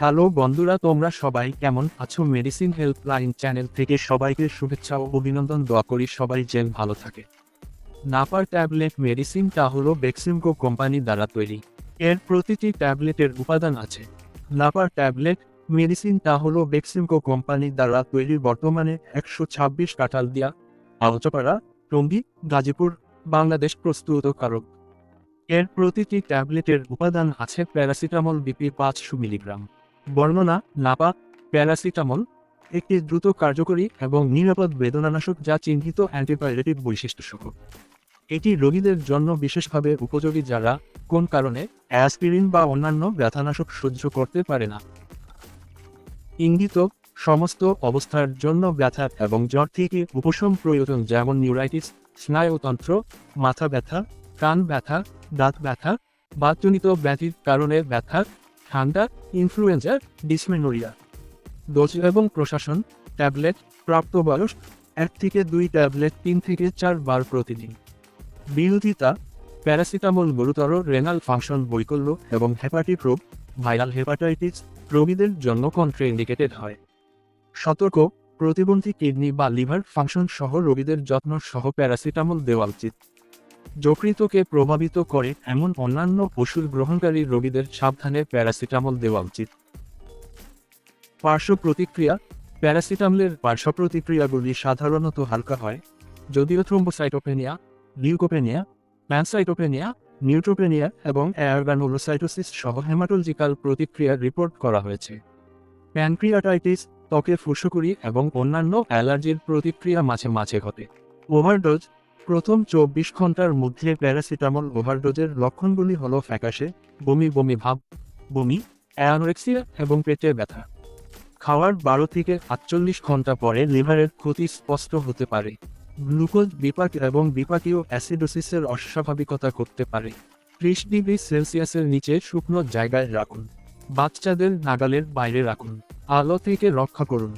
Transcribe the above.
Hello বন্ধুরা, তোমরা সবাই কেমন আছো? মেডিসিন হেল্পলাইন চ্যানেল থেকে সবাইকে শুভেচ্ছা ও অভিনন্দন। দোয়া করি সবাই যেন ভালো থাকে। নাপার ট্যাবলেট মেডিসিনটা হলো বেক্সিমকো কোম্পানি দ্বারা তৈরি। এর প্রতিটি ট্যাবলেটের উপাদান আছে। নাপার ট্যাবলেট মেডিসিনটা হলো বেক্সিমকো কোম্পানি দ্বারা তৈরি। বর্তমানে একশো ছাব্বিশ কাঁঠাল দিয়া আলোচপাড়া, টঙ্গী, গাজীপুর, বাংলাদেশ প্রস্তুতকারক এর প্রতিটি ট্যাবলেটের উপাদান আছে প্যারাসিটামল বিপি পাঁচশো মিলিগ্রাম। বর্ণনা, নাপা, প্যারাসিটামল, একটি দ্রুত কার্যকরী এবং নিরাপদ বেদনানাশক যা চিহ্নিত অ্যান্টিবায়োটিক বৈশিষ্ট্য সহ এটি রোগীদের জন্য বিশেষভাবে উপযোগী যারা, কোন কারণে, অ্যাসপিরিন বা অন্যান্য ব্যথানাশক সহ্য করতে পারে না। ইঙ্গিত, সমস্ত অবস্থার জন্য ব্যথা এবং জ্বর থেকে উপশম প্রয়োজন যেমন নিউরাইটিস, স্নায়ুতন্ত্র, মাথা ব্যথা, কান ব্যথা, দাঁত ব্যথা বাতজনিত ব্যাধির কারণে ব্যথা ঠান্ডা ইনফ্লুয়েঞ্জা ডিসমেনোরিয়া ডোজ এবং প্রশাসন ট্যাবলেট প্রাপ্তবয়স, এক থেকে দুই ট্যাবলেট তিন থেকে চার বার প্রতিদিন। বিরোধিতা, প্যারাসিটামল গুরুতর রেনাল ফাংশন বৈকল্য এবং হেপাটিক রোগ ভাইরাল হেপাটাইটিস রোগীদের জন্য কন্ট্রাইন্ডিকেটেড হয়। সতর্ক, প্রতিবন্ধী কিডনি বা লিভার ফাংশন সহ রোগীদের যত্ন সহ প্যারাসিটামল দেওয়া উচিত। যকৃতকে প্রভাবিত করে এমন অন্যান্য ওষুধ গ্রহণকারী রোগীদের সাবধানে প্যারাসিটামল দেওয়া উচিত। পার্শ্ব প্রতিক্রিয়া প্যারাসিটামলের পার্শ্ব প্রতিক্রিয়াগুলি সাধারণত হালকা হয়, যদিও থ্রোম্বোসাইটোপেনিয়া, লিউকোপেনিয়া, প্যানসাইটোপেনিয়া, নিউট্রোপেনিয়া এবং অ্যারগানোলোসাইটোসিস সহ হেমাটোলজিক্যাল প্রতিক্রিয়ার রিপোর্ট করা হয়েছে। প্যানক্রিয়াটাইটিস ত্বকের ফুসকুড়ি এবং অন্যান্য অ্যালার্জির প্রতিক্রিয়া মাঝে মাঝে ঘটে। ওভারডোজ প্রথম চব্বিশ ঘণ্টার মধ্যে প্যারাসিটামল ওভারডোজের লক্ষণগুলি হল ফ্যাকাশে, বমি বমি ভাব, বমি, অ্যানোরেক্সিয়া এবং পেটে ব্যথা। খাওয়ার বারো থেকে আটচল্লিশ ঘণ্টা পরে লিভারের ক্ষতি স্পষ্ট হতে পারে। গ্লুকোজ বিপাক এবং বিপাকীয় অ্যাসিডোসিসের অস্বাভাবিকতা করতে পারে। ত্রিশ ডিগ্রি সেলসিয়াসের নিচে শুকনো জায়গায় রাখুন। বাচ্চাদের নাগালের বাইরে রাখুন। আলো থেকে রক্ষা করুন।